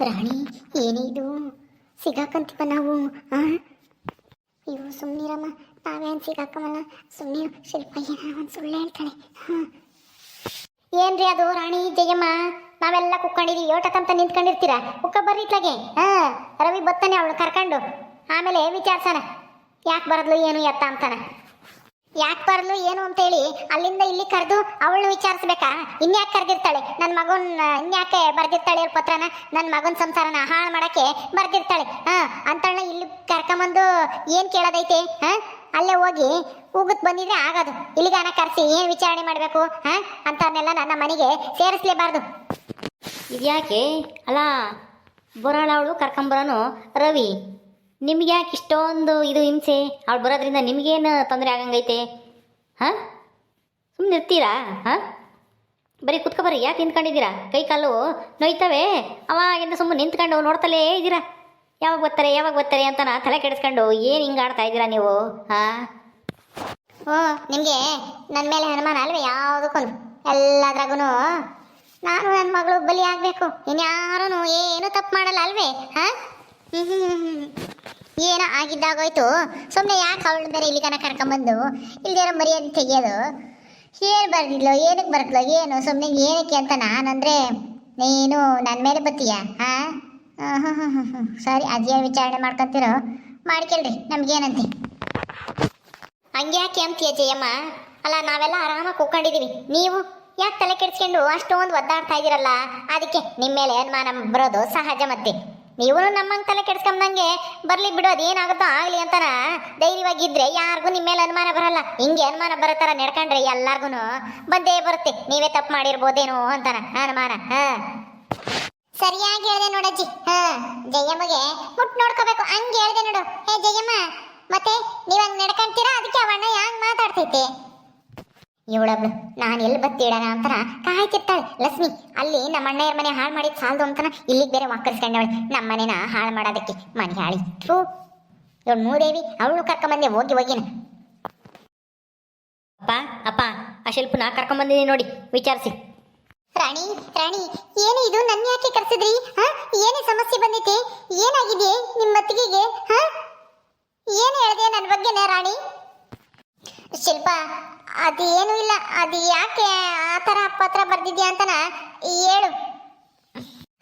ರಾಣಿ ಏನಿದು ಸಿಗಾಕಂತೀವ ನಾವು, ಆ? ಇವು ಸುಮ್ಮನಿರಮ್ಮ ನಾವೇನು ಸಿಗಾಕಮಲ್ಲ ಸುಮ್ಮನೆ ಶಿಲ್ಪ ಏನ ಒಂದು ಸುಳ್ಳು ಹೇಳ್ತಾಳೆ. ಏನ್ರಿ ಅದು ರಾಣಿ ಜಯಮ್ಮ? ನಾವೆಲ್ಲ ಕುಕ್ಕೊಂಡಿದೀವಿ. ಯೋಟಕ್ಕಂತ ನಿಂತ್ಕೊಂಡಿರ್ತೀರಾ? ಕುಕ್ಕ ಬರ್ರಿ ಇತ್ಲಾಗೆ. ಹಾ. ರವಿ ಬತ್ತಾನೆ ಅವಳು ಕರ್ಕೊಂಡು. ಆಮೇಲೆ ವಿಚಾರಿಸೋಣ. ಯಾಕೆ ಬರದ್ಲು ಏನು ಎತ್ತ ಅಂತಾನ. ಯಾಕೆ ಬರಲು ಏನು ಅಂತೇಳಿ ಅಲ್ಲಿಂದ ಇಲ್ಲಿ ಕರೆದು ಅವಳನ್ನ ವಿಚಾರಿಸ್ಬೇಕಾ? ಇನ್ಯಾಕೆ ಕರೆದಿರ್ತಾಳೆ? ನನ್ನ ಮಗನ್ ಇನ್ಯಾಕೆ ಬರ್ದಿರ್ತಾಳೆ ಅವ್ರ ಪತ್ರನ? ನನ್ನ ಮಗನ ಸಂಸಾರನ ಹಾಳು ಮಾಡೋಕ್ಕೆ ಬರ್ದಿರ್ತಾಳೆ. ಹಾಂ ಅಂತಣ್ಣ ಇಲ್ಲಿ ಕರ್ಕೊಂಬಂದು ಏನು ಕೇಳೋದೈತೆ? ಹಾಂ ಅಲ್ಲೇ ಹೋಗಿ ಕೂಗುತ್ ಬಂದಿದ್ರೆ ಆಗೋದು. ಇಲ್ಲಿಗಾನ ಕರೆಸಿ ಏನು ವಿಚಾರಣೆ ಮಾಡಬೇಕು? ಹಾಂ ಅಂತವನ್ನೆಲ್ಲ ನನ್ನ ಮನೆಗೆ ಸೇರಿಸ್ಲೇಬಾರ್ದು. ಇದ್ಯಾಕೆ? ಅಲ್ಲ ಬರೋಳವಳು ಕರ್ಕೊಂಬರೋನು ರವಿ. ನಿಮ್ಗೆ ಯಾಕೆ ಇಷ್ಟೊಂದು ಇದು ಹಿಂಸೆ? ಅವಳು ಬರೋದ್ರಿಂದ ನಿಮಗೇನು ತೊಂದರೆ ಆಗಂಗೈತೆ? ಹಾಂ? ಸುಮ್ಮನೆ ಇರ್ತೀರಾ? ಹಾಂ? ಬರೀ ಕುತ್ಕೊಬರ್ರಿ ಯಾಕೆ ನಿಂತ್ಕೊಂಡಿದ್ದೀರಾ? ಕೈ ಕಾಲು ನೋಯ್ತವೆ? ಅವಾಗಿಂದ ಸುಮ್ಮನೆ ನಿಂತ್ಕೊಂಡು ನೋಡ್ತಲೇ ಇದ್ದೀರಾ? ಯಾವಾಗ ಬರ್ತಾರೆ ಯಾವಾಗ ಬರ್ತಾರೆ ಅಂತ ನಾ ತಲೆ ಕೆಡಿಸ್ಕೊಂಡು ಏನು ಹಿಂಗೆ ಆಡ್ತಾ ಇದ್ದೀರಾ ನೀವು? ಹಾಂ? ಓ, ನಿಮಗೆ ನನ್ನ ಮೇಲೆ ಅನುಮಾನ ಅಲ್ವೇ ಯಾವುದಕ್ಕೂ ಎಲ್ಲದ್ರಾಗೂ ನಾನು ನನ್ನ ಮಗಳು ಬಲಿ ಆಗಬೇಕು. ಇನ್ಯಾರೂ ಏನು ತಪ್ಪು ಮಾಡಲ್ಲ ಅಲ್ವೇ? ಹಾ? ಏನೋ ಆಗಿದ್ದಾಗೋಯ್ತು. ಸುಮ್ಮನೆ ಯಾಕೆ ಅವಳು ಬೇರೆ ಇಲ್ಲಿ ಕನ ಕರ್ಕೊಂಬಂದು ಇಲ್ದೇನೋ ಮರ್ಯಾದೆ ತೆಗೆಯೋದು. ಏನು ಬರ್ದಿದ್ಲು ಏನಕ್ಕೆ ಬರ್ತಲೋ ಏನು? ಸುಮ್ಮನೆ ಏನಕ್ಕೆ ಅಂತ ನಾನಂದ್ರೆ, ನೀನು ನನ್ನ ಮೇಲೆ ಬತ್ತೀಯ? ಹಾಂ ಹಾಂ ಹಾಂ ಹಾಂ ಹಾಂ. ಸರಿ ಅದೇನು ವಿಚಾರಣೆ ಮಾಡ್ಕೊತೀರೋ, ಮಾಡ್ಕೊಳ್ರಿ. ನಮ್ಗೇನಂತೆ? ಹಂಗೆ ಯಾಕೆ ಅಂತೀಯ ಜಯಮ್ಮ? ಅಲ್ಲ, ನಾವೆಲ್ಲ ಆರಾಮಾಗಿ ಕೂಕೊಂಡಿದ್ದೀವಿ ನೀವು? ಯಾಕೆ ತಲೆ ಕೆಡಿಸ್ಕೊಂಡು ಅಷ್ಟೊಂದು ಒದ್ದಾಡ್ತಾ ಇದ್ದೀರಲ್ಲ ಅದಕ್ಕೆ ನಿಮ್ಮ ಮೇಲೆ ಅನುಮಾನ ಬರೋದು ಸಹಜ ಮತ್ತೆ. ನೀವು ನಮ್ಮಂಗೆ ತಲೆ ಕೆಡ್ಸ್ಕೊಂಬಂಗೆ ಬರ್ಲಿ ಬಿಡು, ಅದೇನಾಗುತ್ತೋ ಆಗಲಿ ಅಂತಾನ ಧೈರ್ಯವಾಗಿದ್ರೆ ಯಾರಿಗೂ ನಿಮ್ಮ ಮೇಲೆ ಅನುಮಾನ ಬರಲ್ಲ. ಹಿಂಗೆ ಅನುಮಾನ ಬರೋ ಥರ ನಡ್ಕೊಂಡ್ರೆ ಎಲ್ಲಾರ್ಗು ಬಂದೇ ಬರುತ್ತೆ. ನೀವೇ ತಪ್ಪು ಮಾಡಿರ್ಬೋದೇನೋ ಅಂತಾನ ಅನುಮಾನ, ಹ. ಸರಿಯಾಗಿ ಹೇಳಿದೆ ನೋಡಜ್ಜಿ ಹ. ಜಯಮ್ಮಗೆ ಮುಟ್ ನೋಡ್ಕೋಬೇಕು. ಹಂಗೆ ಹೇಳಿದೆ ನೋಡು. ಹೇ ಜಯಮ್ಮ, ಮತ್ತೆ ನೀವ್ ಹಂಗ್ ನಡ್ಕೊಂತೀರಾ? ಅದಕ್ಕೆ ಅವಣ್ಣ ಹ್ಯಾಂಗ್ ಮಾತಾಡ್ತೈತೆ? ಇವಳೊಬ್ಳು ನಾನು ಎಲ್ಲಿ ಬತ್ತಿಡೋಣ ಅಂತಾನ ಕಾಯ್ತಿರ್ತಾಳೆ ಲಕ್ಷ್ಮಿ ಅಲ್ಲಿ ನಮ್ಮ ಅಣ್ಣಯ್ಯರ ಮನೆ ಹಾಳು ಮಾಡಿದ್ ಸಾಲದು ಅಂತಾನ ಇಲ್ಲಿಗೆ ಬೇರೆ ವಾಕರ್ಸ್ಕೊಂಡವಳೆ ನಮ್ಮ ಮನೆನ ಹಾಳು ಮಾಡೋದಕ್ಕೆ ಮನೆ ಹಾಳಿ. ಥೂ. ಇವಳು ಮೂದೇವಿ ಅವಳು ಕರ್ಕೊಂಬಂದೆ ಹೋಗಿ ಹೋಗಿನ. ಅಪ್ಪ ಅಪ್ಪ ಆ ಶಿಲ್ಪನ ಕರ್ಕೊಂಬಂದಿದ್ದೀನಿ ನೋಡಿ ವಿಚಾರಿಸಿ. ರಾಣಿ ರಾಣಿ ಏನು ಇದು ನನ್ನ ಯಾಕೆ ಕರ್ಸಿದ್ರಿ? ಹಾ? ಏನೇ ಸಮಸ್ಯೆ ಬಂದೈತೆ? ಏನಾಗಿದೆ ನಿಮ್ಮ ಅತ್ತಿಗೆಗೆ ಹಾ? ಏನು ಹೇಳಿದೆ ನನ್ನ ಬಗ್ಗೆನೇ ರಾಣಿ? ಶಿಲ್ಪ ಅದೇನು ಇಲ್ಲ. ಅದು ಯಾಕೆ ಆ ಥರ ಪತ್ರ ಬರ್ದಿದ್ಯಾ ಅಂತನ ಹೇಳು.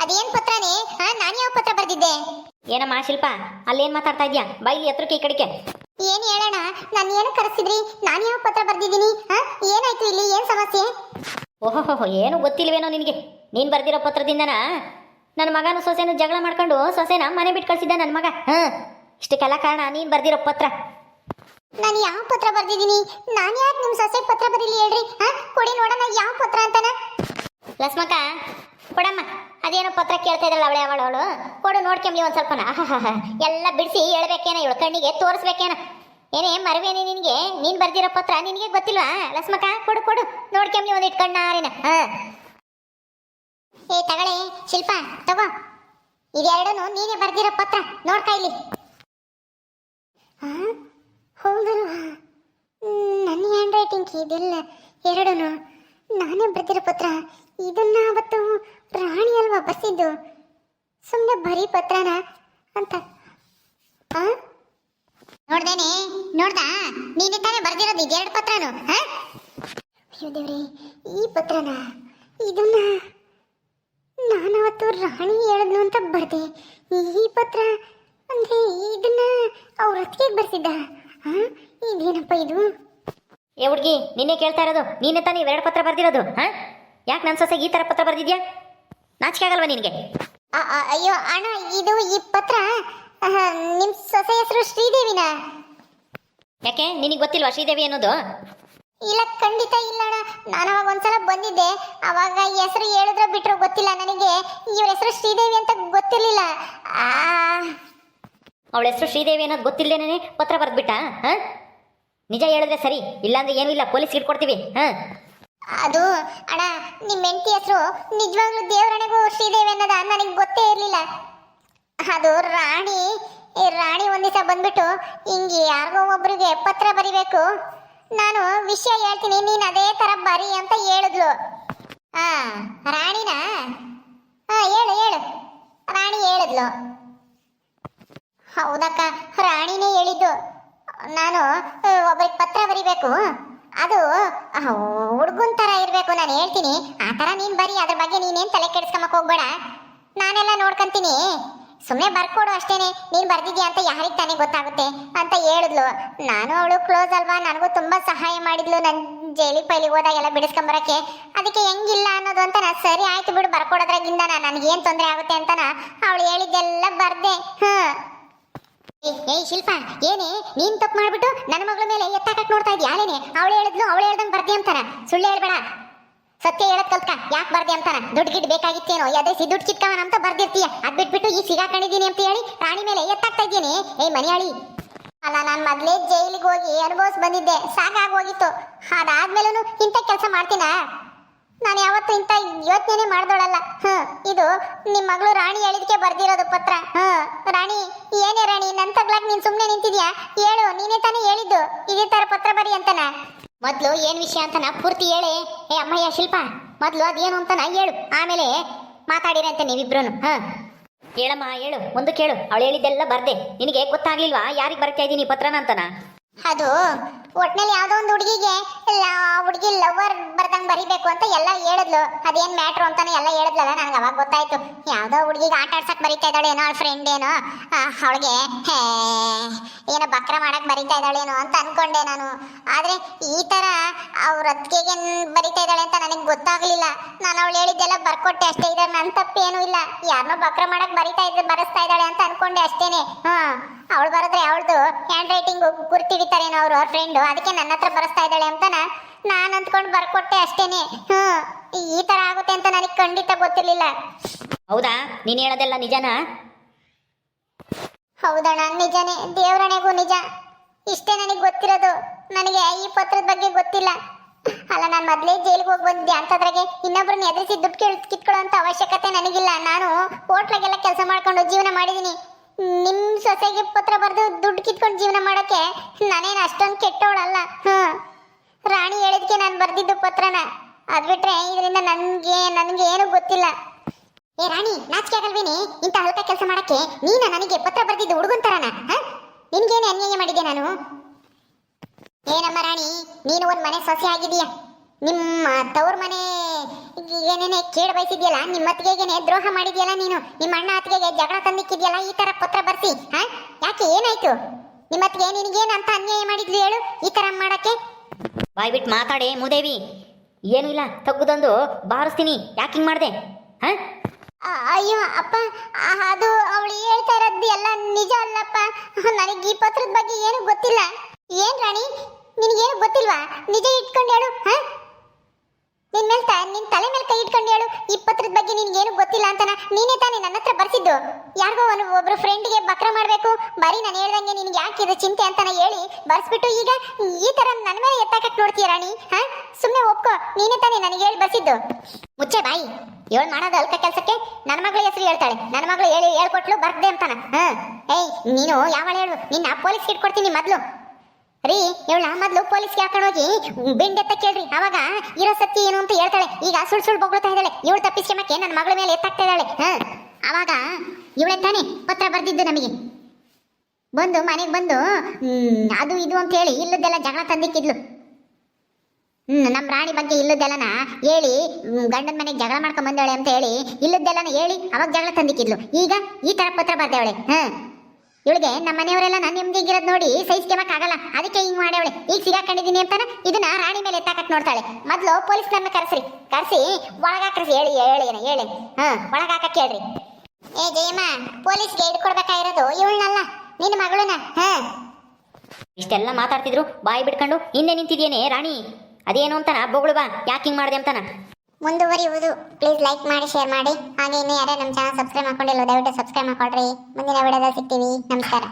ಅದೇನು ಪತ್ರನೇ? ಹಾ ನಾನು ಯಾವ ಪತ್ರ ಬರ್ದಿದ್ದೆ? ಏನಮ್ಮ ಶಿಲ್ಪ ಅಲ್ಲೇನು ಮಾತಾಡ್ತಾ ಇದೆಯಾ? ಬೈಲಿ ಎತ್ತರಕ್ಕೆ ಈ ಕಡೆಗೆ. ಏನು ಹೇಳೋಣ ನಾನು ಏನು ಕರೆಸಿದ್ರಿ? ನಾನು ಯಾವ ಪತ್ರ ಬರ್ದಿದ್ದೀನಿ? ಹಾ ಏನಾಯ್ತು ಇಲ್ಲಿ? ಏನು ಸಮಸ್ಯೆ? ಓಹೋಹೋ ಏನು ಗೊತ್ತಿಲ್ವೇನೋ ನಿನಗೆ? ನೀನು ಬರ್ದಿರೋ ಪತ್ರದಿಂದನ? ನನ್ನ ಮಗನ ಸೊಸೆನ ಜಗಳ ಮಾಡ್ಕೊಂಡು ಸೊಸೆನ ಮನೆ ಬಿಟ್ಟು ಕಳಿಸಿದ್ದ ನನ್ನ ಮಗ. ಹಾಂ ಇಷ್ಟಕ್ಕೆಲ್ಲ ಕಾರಣ ನೀನು ಬರ್ದಿರೋ ಪತ್ರ. ನಾನು ಯಾವ ಪತ್ರ ಬರ್ದಿದ್ದೀನಿ? ನಾನು ಯಾಕೆ ನಿಮ್ಮ ಸೊಸೆ ಪತ್ರ ಬರೀಲಿ ಹೇಳ್ರಿ? ಹಾ? ಕೊಡಿ ನೋಡೋಣ ಯಾವ ಪತ್ರ ಅಂತಾನ. ಲಸ್ಮಕ್ಕ, ಕೊಡಮ್ಮ. ಅದೇನೋ ಪತ್ರ ಕೇಳ್ತಾ ಇದ್ರಲ್ಲ ಅವಳೆ, ಅವಳು ಅವಳು. ಕೊಡು ನೋಡ್ಕೊಂಬ್ಲಿ ಒಂದು ಸ್ವಲ್ಪನ. ಎಲ್ಲ ಬಿಡಿಸಿ ಹೇಳ್ಬೇಕೇನ ಇವಳು, ಕಣ್ಣಿಗೆ ತೋರಿಸ್ಬೇಕೇನ. ಏನೇ ಮರವೇನೆ ನಿನಗೆ? ನೀನು ಬರ್ದಿರೋ ಪತ್ರ ನಿನಗೆ ಗೊತ್ತಿಲ್ವಾ? ಲಸ್ಮಕ್ಕ, ಕೊಡು ಕೊಡು. ನೋಡ್ಕೊಂಬ್ಲಿ ಒಂದು ಇಟ್ಕಣ್ಣಾರಿನ ಹಾ. ಏ ತಗಳೆ ಶಿಲ್ಪ, ತಗೋ. ಇದೆರಡೂ ನೀನೇ ಬರ್ದಿರೋ ಪತ್ರ. ನೋಡ್ತಾ ಇಲ್ಲಿ ಹೌದಲ್ವಾ ನನ್ನ ಹ್ಯಾಂಡ್ ರೈಟಿಂಗ್ ಇದೆಲ್ಲ ಎರಡೂ ನಾನೇ ಬರೆದಿರೋ ಪತ್ರ, ಇದನ್ನ ಅವತ್ತು ರಾಣಿ ಅಲ್ವಾ ಬರ್ಸಿದ್ದು? ಸುಮ್ಮನೆ ಬರೀ ಪತ್ರನ ಅಂತ. ನೋಡ್ದೇನೆ, ನೋಡ್ದಾ? ನೀನೆ ತಾನೇ ಬರ್ದಿರೋದು ಇದೆರಡು ಪತ್ರನು ಅಯ್ಯೋ ದೇವ್ರಿ, ಈ ಪತ್ರನ, ಇದನ್ನ ನಾನು ಅವತ್ತು ರಾಣಿ ಹೇಳಿದ್ನು ಅಂತ ಬರ್ದೆ. ಈ ಪತ್ರ ಅಂದ್ರೆ ಇದನ್ನ ಅವ್ರ ಅತ್ತಿಗೆ ಬರ್ತಿದ್ದ ಹಾ ಇದೇನಪ್ಪ ಇದು? ಏ ಹುಡುಗಿ ನಿನ್ನೆ ಕೇಳ್ತಾ ಇರೋದು ನೀನೆ ತಾನೇ ಇವೆರಡು ಪತ್ರ ಬರ್ದಿರೋದು ಹಾ? ಯಾಕೆ ನನ್ನ ಸೊಸೆಗೆ ಈ ಥರ ಪತ್ರ ಬರ್ದಿದ್ಯಾ? ನಾಚಿಕೆ ಆಗಲ್ವಾ ನಿನಗೆ? ಅ- ಅ- ಅಯ್ಯೋ ಅಣ್ಣ ಇದು ಈ ಪತ್ರ ಅಹ, ನಿಮ್ ಸೊಸೆ ಹೆಸರು ಶ್ರೀದೇವಿನ. ಯಾಕೆ? ನಿನಗೆ ಗೊತ್ತಿಲ್ವಾ ಶ್ರೀದೇವಿ ಅನ್ನೋದು? ಇಲ್ಲ ಖಂಡಿತ ಇಲ್ಲ ಅಣ್ಣ. ನಾನು ಅವಾಗ ಒಂದ್ಸಲ ಬಂದಿದ್ದೆ. ಅವಾಗ ಹೆಸರು ಹೇಳಿದ್ರೆ ಬಿಟ್ರು ಗೊತ್ತಿಲ್ಲ ನನಗೆ. ಇವ್ರ ಹೆಸರು ಶ್ರೀದೇವಿ ಅಂತ ಗೊತ್ತಿರ್ಲಿಲ್ಲ. ಆ ಅವಳ ಹೆಸರು ಶ್ರೀದೇವಿ ಅನ್ನೋದು ಗೊತ್ತಿಲ್ಲದೇನೆ ಪತ್ರ ಬರೆದ್ಬಿಟ್ಟ ಹಾಂ? ನಿಜ ಹೇಳಿದ್ರೆ ಸರಿ, ಇಲ್ಲಾಂದ್ರೆ ಏನೂ ಇಲ್ಲ ಪೊಲೀಸ್ ಇಟ್ಕೊಡ್ತೀವಿ ಹಾಂ? ಅದು, ಅಣ್ಣ ನಿಮ್ಮ ಹೆಂಡತಿ ಹೆಸರು ನಿಜವಾಗ್ಲೂ ದೇವರಣೆಗೂ ಶ್ರೀದೇವಿ ಅನ್ನೋದ? ನನಗೆ ಗೊತ್ತೇ ಇರಲಿಲ್ಲ. ಅದು ರಾಣಿ, ಈ ರಾಣಿ ಒಂದ್ ದಿವಸ ಬಂದ್ಬಿಟ್ಟು, ಹಿಂಗೆ ಯಾರಿಗೋ ಒಬ್ಬರಿಗೆ ಪತ್ರ ಬರಿಬೇಕು. ನಾನು ವಿಷಯ ಹೇಳ್ತೀನಿ, ನೀನು ಅದೇ ತರ ಬರಿ ಅಂತ ಹೇಳಿದ್ಲು. ಹಾ ರಾಣಿನಾ? ಹಾ ಹೇಳು ಹೇಳು. ರಾಣಿ ಹೇಳಿದ್ಲು. ಹೌದಕ್ಕ, ರಾಣಿನೇ ಹೇಳಿದ್ದು. ನಾನು ಒಬ್ಬರಿಗೆ ಪತ್ರ ಬರಿಬೇಕು. ಅದು ಹುಡುಗನ್ ತರ ಇರಬೇಕು, ನಾನು ಹೇಳ್ತೀನಿ. ಆ ತರ ನೀನು ಬರಿ, ಅದ್ರ ಬಗ್ಗೆ ನೀನೇನ್ ತಲೆ ಕೆಡಿಸ್ಕೊಂಬಕ್ ಹೋಗ್ಬೇಡ. ನಾನೆಲ್ಲ ನೋಡ್ಕೊಂತೀನಿ. ಸುಮ್ಮನೆ ಬರ್ಕೊಡು ಅಷ್ಟೇನೆ. ನೀನು ಬರ್ದಿದ್ಯಾ ಅಂತ ಯಾರಿಗೆ ತಾನೇ ಗೊತ್ತಾಗುತ್ತೆ ಅಂತ ಹೇಳಿದ್ಲು. ನಾನು ಅವಳು ಕ್ಲೋಸ್ ಅಲ್ವಾ? ನನಗೂ ತುಂಬ ಸಹಾಯ ಮಾಡಿದ್ಲು ನನ್ನ ಜೈಲಿ ಪೈಲಿ ಹೋದಾಗೆಲ್ಲ ಬಿಡಿಸ್ಕೊಂಬರಕ್ಕೆ. ಅದಕ್ಕೆ ಹೆಂಗಿಲ್ಲ ಅನ್ನೋದು ಅಂತ ನಾನು ಸರಿ ಆಯ್ತು ಬಿಡು, ಬರ್ಕೊಡೋದ್ರಾಗಿಂದ ನನಗೇನು ತೊಂದರೆ ಆಗುತ್ತೆ ಅಂತ ಅವಳು ಹೇಳಿದ್ದೆಲ್ಲ ಬರ್ದೆ. ಹ್ಮ್. ಏಯ್ ಶಿಲ್ಪ, ಏನೇ? ನೀನ್ ತಪ್ಪು ಮಾಡ್ಬಿಟ್ಟು ನನ್ನ ಮಗಳ ಮೇಲೆ ಎತ್ತಾಕಕ್ ನೋಡ್ತಾ ಇದ್ಯಾ ಯಾರೇನೆ ಅವಳು ಹೇಳಿದ್ಲು, ಅವಳು ಹೇಳ್ದಂಗ್ ಬರ್ದಿ ಅಂತಾನ. ಸುಳ್ಳು ಹೇಳ್ಬೇಡ. ಸತ್ಯ ಹೇಳದ್ ಕಲ್ತ್ಕ, ಯಾಕೆ ಬರ್ದಿ ಅಂತಾನ? ದುಡ್ಡು ಗಿಡ್ ಬೇಕಾಗಿತ್ತೇನೋ? ಎದೆಸಿ ದುಡ್ಡು ಕಿತ್ಕವನ ಅಂತ ಬರ್ದಿರ್ತೀಯ. ಅದ್ ಬಿಟ್ಬಿಟ್ಟು ಈ ಸಿಗಾಕೊಂಡಿದ್ದೀನಿ ಅಂತ ಹೇಳಿ ರಾಣಿ ಮೇಲೆ ಎತ್ತಾಕ್ತಾ ಇದ್ದೀನಿ ಏಯ್, ಮನಿಯಾಳಿ. ಅಲ್ಲ, ನಾನು ಮೊದ್ಲೇ ಜೈಲಿಗೆ ಹೋಗಿ ಅನುಭವಿಸ್ ಬಂದಿದ್ದೆ ಸಾಕಾಗಿ ಹೋಗಿತ್ತು. ಅದಾದ್ಮೇಲೂ ಇಂಥ ಕೆಲಸ ಮಾಡ್ತೀನಾ? ನಾನು ಯಾವತ್ತೂ ಇಂಥ ಯೋಚನೆ ಮಾಡ್ದೋಳಲ್ಲ. ಹ್ಞೂ ಇದು ನಿಮ್ಮ ಮಗಳು ರಾಣಿ ಹೇಳಿದ್ಕೆ ಬರ್ದಿರೋದು ಪತ್ರ. ಹ್ಞೂ ರಾಣಿ, ಏನೇ ರಾಣಿ ನನ್ನ ತಗ್ಲಾಕ್ ನೀನು ಸುಮ್ಮನೆ ನಿಂತಿದ್ಯಾ? ಹೇಳು, ನೀನೇ ತಾನೇ ಹೇಳಿದ್ದು. ಇದೇ ಥರ ಪತ್ರ ಬರಿ ಅಂತನ. ಮೊದ್ಲು ಏನು ವಿಷಯ ಅಂತನ ಪೂರ್ತಿ ಹೇಳಿ. ಏ, ಅಮ್ಮಯ್ಯ, ಶಿಲ್ಪ, ಮೊದ್ಲು ಅದೇನು ಅಂತನ ಹೇಳು. ಆಮೇಲೆ ಮಾತಾಡಿರಂತೆ ನೀವಿಬ್ರು ಹಾಂ. ಹೇಳಮ್ಮ, ಹೇಳು, ಒಂದು ಕೇಳು. ಅವಳು ಹೇಳಿದ್ದೆಲ್ಲ ಬರ್ದೆ. ನಿನಗೆ ಗೊತ್ತಾಗ್ಲಿಲ್ವಾ? ಯಾರಿಗೆ ಬರ್ತಾ ಇದ್ದೀನಿ ಪತ್ರನ ಅಂತನ? ಅದು ಒಟ್ನಲ್ಲಿ ಯಾವ್ದೋ ಒಂದು ಹುಡುಗಿಗೆ ಹುಡುಗಿ ಲವರ್ ಬರ್ದಂಗ್ ಬರಿಬೇಕು ಅಂತ ಎಲ್ಲ ಹೇಳಿದ್ಲು. ಅದೇನ್ ಮ್ಯಾಟ್ರು ಅಂತಾನೆ ಎಲ್ಲ ಹೇಳಿದ್ಲಲ್ಲ, ನನಗೆ ಅವಾಗ ಗೊತ್ತಾಯ್ತು. ಯಾವ್ದೋ ಹುಡುಗಿಗೆ ಆಟ ಆಡ್ಸಕ್ ಬರಿತಾ ಇದ್ದಾಳೆ ಏನೋ ಅವಳ ಫ್ರೆಂಡ್ ಏನೋ. ಅವಳಿಗೆ ಏನೋ ಬಕ್ರ ಮಾಡಕ್ ಬರಿತಾ ಇದ್ದಾಳೇನೋ ಅಂತ ಅನ್ಕೊಂಡೆ ನಾನು. ಆದ್ರೆ ಈ ತರ ಅವ್ರ ಅತ್ತಿಗೆಗೆ ಬರಿತಾ ಇದ್ದಾಳೆ ಅಂತ ನನಗೆ ಗೊತ್ತಾಗ್ಲಿಲ್ಲ. ನಾನು ಅವಳು ಹೇಳಿದ್ದೆಲ್ಲ ಬರ್ಕೊಟ್ಟೆ ಅಷ್ಟೇ ಇದ್ರೆ ನನ್ನ ತಪ್ಪೇನು ಇಲ್ಲ. ಯಾರನ್ನೋ ಬಕ್ರ ಮಾಡಕ್ ಬರಿತಾ ಇದ್ರೆ ಬರೆಸ್ತಾ ಇದ್ದಾಳೆ ಅಂತ ಅನ್ಕೊಂಡೆ ಅಷ್ಟೇನೆ. ಹ್ಮ್ ಅವಳು ಬರೆದ್ರೆ ಅವಳದು ಹ್ಯಾಂಡ್ ರೈಟಿಂಗ್ ಗುರ್ತಿಡಿತಾರೇನೋ ಅವ್ರು, ಅವ್ರ ಫ್ರೆಂಡು ಅದಕ್ಕೆ ನನ್ನ ಹತ್ರ ಬರೆಸ್ತಾ ಇದ್ದಾಳೆ ಅಂತ ನಾನು ಅಂದ್ಕೊಂಡು ಬರ್ಕೊಟ್ಟೆ ಅಷ್ಟೇನೆ. ಹ್ಮ್ ಈ ತರ ಆಗುತ್ತೆ ಅಂತ ನನಗೆ ಖಂಡಿತ ಗೊತ್ತಿರ್ಲಿಲ್ಲ. ಹೌದಾ? ನೀನು ಹೇಳೋದೆಲ್ಲ ನಿಜನಾ? ಹೌದಣ್ಣ ನಿಜನೇ. ದೇವರಣೆಗೂ ನಿಜ. ಇಷ್ಟೇ ನನಗೆ ಗೊತ್ತಿರೋದು. ನನಗೆ ಈ ಪತ್ರದ ಬಗ್ಗೆ ಗೊತ್ತಿಲ್ಲ. ಅಲ್ಲ ನಾನು ಮೊದಲೇ ಜೈಲಿಗೆ ಹೋಗಿ ಬಂದಿದ್ದೆ. ಅಂತದ್ರಾಗೆ ಇನ್ನೊಬ್ರನ್ನ ಎದುರಿಸಿ ದುಡ್ಡು ಕೇಳಿ ಅಂತ ಅವಶ್ಯಕತೆ ನನಗಿಲ್ಲ. ನಾನು ಹೋಟ್ಲಾಗೆಲ್ಲ ಕೆಲಸ ಮಾಡ್ಕೊಂಡು ಜೀವನ ಮಾಡಿದ್ದೀನಿ ನಿಮ್ಮ ಸೊಸೆಗೆ ಪತ್ರ ಬರೆದು ದುಡ್ಡು ಕಿತ್ಕೊಂಡು ಜೀವನ ಮಾಡೋಕ್ಕೆ ನಾನೇನು ಅಷ್ಟೊಂದು ಕೆಟ್ಟವಳಲ್ಲ ಹ್ಞೂ ರಾಣಿ ಹೇಳಿದ್ಕೆ ನಾನು ಬರೆದಿದ್ದು ಪತ್ರನ. ಅದು ಬಿಟ್ರೆ ಇದರಿಂದ ನನಗೆ ನನಗೆ ಏನೂ ಗೊತ್ತಿಲ್ಲ. ಏ ರಾಣಿ, ನಾಚಿಕೆ ಆಗಲ್ವೇನೆ? ಇಂಥ ಹಲ್ಕ ಕೆಲಸ ಮಾಡಕ್ಕೆ ನೀನ ನನಗೆ ಪತ್ರ ಬರೆದಿದ್ದು ಹುಡುಗನ್ ತರನ ನಿನ್ಗೇನು ಅನ್ಯಾಯ ಮಾಡಿದ್ದೆ ನಾನು? ಏನಮ್ಮ ರಾಣಿ, ನೀನು ಒಂದು ಮನೆ ಸೊಸೆ ಆಗಿದೀಯ ನಿಮ್ಮ ತವ್ರ ಮನೆ ಏನೇನೆ ಕೇಳ ಬಯಸಿದ್ಯಲ್ಲ ನಿಮ್ಮ ಅತ್ತಿಗೆಗೇನೆ ದ್ರೋಹ ಮಾಡಿದ್ಯಲ್ಲ ನೀನು ನಿಮ್ಮ ಅಣ್ಣ ಅತ್ತಿಗೆಗೆ ಜಗಳ ತಂದಿಕ್ಕಿದ್ಯಲ್ಲ ಈ ತರ ಪತ್ರ ಬರ್ಸಿ ಹಾ? ಯಾಕೆ ಏನಾಯ್ತು? ನಿಮ್ಮ ಅತ್ತಿಗೆ ನಿನಗೇನು ಅಂತ ಅನ್ಯಾಯ ಮಾಡಿದ್ಲು ಹೇಳು ಈ ತರ ಮಾಡಕ್ಕೆ? ಬಾಯ್ ಬಿಟ್ಟು ಮಾತಾಡೆ ಮುದೇವಿ. ಏನು ಇಲ್ಲ ತಗ್ಗುದೊಂದು ಬಾರಿಸ್ತೀನಿ. ಯಾಕೆ ಹಿಂಗೆ ಮಾಡಿದೆ? ಹಾಂ? ಅಯ್ಯೋ ಅಪ್ಪ ಅದು ಅವಳು ಹೇಳ್ತಾ ಇರೋದು ಎಲ್ಲ ನಿಜ ಅಲ್ಲಪ್ಪ. ನನಗೆ ಈ ಪತ್ರದ ಬಗ್ಗೆ ಏನು ಗೊತ್ತಿಲ್ಲ. ಏನ್ ರಾಣಿ ನಿನಗೇನು ಗೊತ್ತಿಲ್ವಾ? ನಿಜ ಇಟ್ಕೊಂಡು ಹೇಳು ಹಾ? ನಿನ್ ಮೇಲೆ ನಿನ್ ತಲೆ ಮೇಲೆ ಕೈ ಇಟ್ಕೊಂಡು ಹೇಳು ಈ ಪತ್ರದ ಬಗ್ಗೆ ನಿನ್ಗೇನು ಗೊತ್ತಿಲ್ಲ ಅಂತನ ನೀನೇ ತಾನೇ ನನ್ನ ಹತ್ರ ಬರ್ಸಿದ್ದು. ಯಾರಿಗೋ ಒಂದು ಒಬ್ರು ಫ್ರೆಂಡ್ಗೆ ಬಕ್ರ ಮಾಡಬೇಕು, ಬರೀ ನಾನು ಹೇಳ್ದಂಗೆ ನಿನ್ಗೆ ಯಾಕಿದು ಚಿಂತೆ ಅಂತನ ಹೇಳಿ ಬರ್ಸ್ಬಿಟ್ಟು ಈಗ ಈ ತರ ನನ್ನ ಮೇಲೆ ಎತ್ತಾಕಕ್ ನೋಡ್ತೀಯ ರಾಣಿ, ಹಾ? ಸುಮ್ಮನೆ ಒಪ್ಕೋ, ನೀನೇ ತಾನೇ ನನಗೆ ಹೇಳಿ ಬರ್ಸಿದ್ದು. ಮುಚ್ಚೆ ಬಾಯಿ ಇವಳು ಮಾಡೋದು ಅಲ್ಕ ಕೆಲಸಕ್ಕೆ? ನನ್ನ ಮಗಳ ಹೆಸರು ಹೇಳ್ತಾಳೆ ನನ್ನ ಮಗಳು ಹೇಳಿ ಹೇಳ್ಕೊಟ್ಲು ಬರ್ದೆ ಅಂತಾನ, ಹ? ಏಯ್, ನೀನು ಯಾವಳ ಹೇಳು, ನಿನ್ನ ಪೊಲೀಸ್ ಇಟ್ಕೊಡ್ತೀನಿ ಮೊದ್ಲು. ರೀ ಇವಳ ಮೊದಲು ಪೊಲೀಸ್ಗೆ ಹಾಕೊಂಡು ಹೋಗಿ ಬೆಂಡೆತ್ತ ಕೇಳ್ರಿ. ಅವಾಗ ಇರೋ ಸತ್ಯ ಏನು ಅಂತ ಹೇಳ್ತಾಳೆ. ಈಗ ಸುಳ್ಳು ಸುಳ್ಳು ಬೊಗಳ್ತಾ ಇದ್ದಾಳೆ. ಇವಳು ತಪ್ಪಿಸ್ಕೊಂಬಕ್ಕೆ ನನ್ನ ಮಗಳ ಮೇಲೆ ಎತ್ತಾಗ್ತಾ ಇದ್ದಾಳೆ. ಹಾಂ. ಅವಾಗ ಇವಳೆ ತಾನೇ ಪತ್ರ ಬರ್ದಿದ್ದು ನಮಗೆ. ಬಂದು ಮನೆಗೆ ಬಂದು ಅದು ಇದು ಅಂತ ಹೇಳಿ ಇಲ್ಲದೆಲ್ಲ ಜಗಳ ತಂದಿಕ್ಕಿದ್ಲು. ನಮ್ಮ ರಾಣಿ ಬಗ್ಗೆ ಇಲ್ಲದೆಲ್ಲನ ಹೇಳಿ ಗಂಡನ ಮನೆಗೆ ಜಗಳ ಮಾಡ್ಕೊಂಡ್ ಬಂದವಳೆ ಅಂತ ಹೇಳಿ ಇಲ್ಲದೆಲ್ಲನ ಹೇಳಿ ಅವಾಗ ಜಗಳ ತಂದಿಕ್ಕಿದ್ಲು. ಈಗ ಈ ತರ ಪತ್ರ ಬರ್ದೇವಳೆ. ಹ. ಇವಳಿಗೆ ನಮ್ಮ ಮನೆಯವರೆಲ್ಲ ನಾನು ನೆಮ್ಮದಿಗಿರೋದು ನೋಡಿ ಆಗಲ್ಲ ಅದಕ್ಕೆ ಹಿಂಗ್ ಮಾಡ್ಯವಳೆ. ಈಗ ಸಿಗಾಕೊಂಡಿದ್ದೀನಿ ಅಂತಾನೆ ಇದನ್ನ ರಾಣಿ ಮೇಲೆ ಎತ್ತಾಕಕ್ ನೋಡ್ತಾಳೆ. ಮೊದ್ಲು ಪೊಲೀಸ್ನನ್ನ ಕರೆಸ್ರಿ. ಕರೆಸಿ ಒಳಗಾಕ್ರಿಸಿ ಹೇಳಿ ಹೇಳಿ ಹೇಳಿ. ಹ ಒಳಗಾಕಕ್ ಹೇಳ್ರಿ. ಏ ಜಯಮ್ಮ, ಪೊಲೀಸ್ಗೆ ಹಿಡ್ಕೊಡ್ಬೇಕಾಗಿರೋದು ಇವಳನ್ನಲ್ಲ, ನಿನ್ನ ಮಗಳನ್ನ, ಹ. ಇಷ್ಟೆಲ್ಲ ಮಾತಾಡ್ತಿದ್ರು, ಬಾಯಿ ಬಿಡ್ಕೊಂಡು ಹಿಂದೆ ನಿಂತಿದ್ದೇನೆ ರಾಣಿ. ಅದೇನು ಅಂತಾನ, ಬೊಗಳು ಬಾ, ಯಾಕೆ ಹಿಂಗ್ ಮಾಡಿದೆ ಅಂತಾನ. ಮುಂದುವರಿಯುವುದು. ಪ್ಲೀಸ್ ಲೈಕ್ ಮಾಡಿ ಶೇರ್ ಮಾಡಿ. ಹಾಗೆ ಇನ್ನು ಯಾರೇ ನಮ್ಮ ಚಾನಲ್ ಸಬ್ಸ್ಕ್ರೈಬ್ ಮಾಡ್ಕೊಂಡಿಲ್ಲ ದಯವಿಟ್ಟು ಸಬ್ಸ್ಕ್ರೈಬ್ ಮಾಡ್ಕೊಳ್ರಿ. ಮುಂದಿನ ವಿಡಿಯೋದಲ್ಲಿ ಸಿಗ್ತೀವಿ. ನಮಸ್ಕಾರ.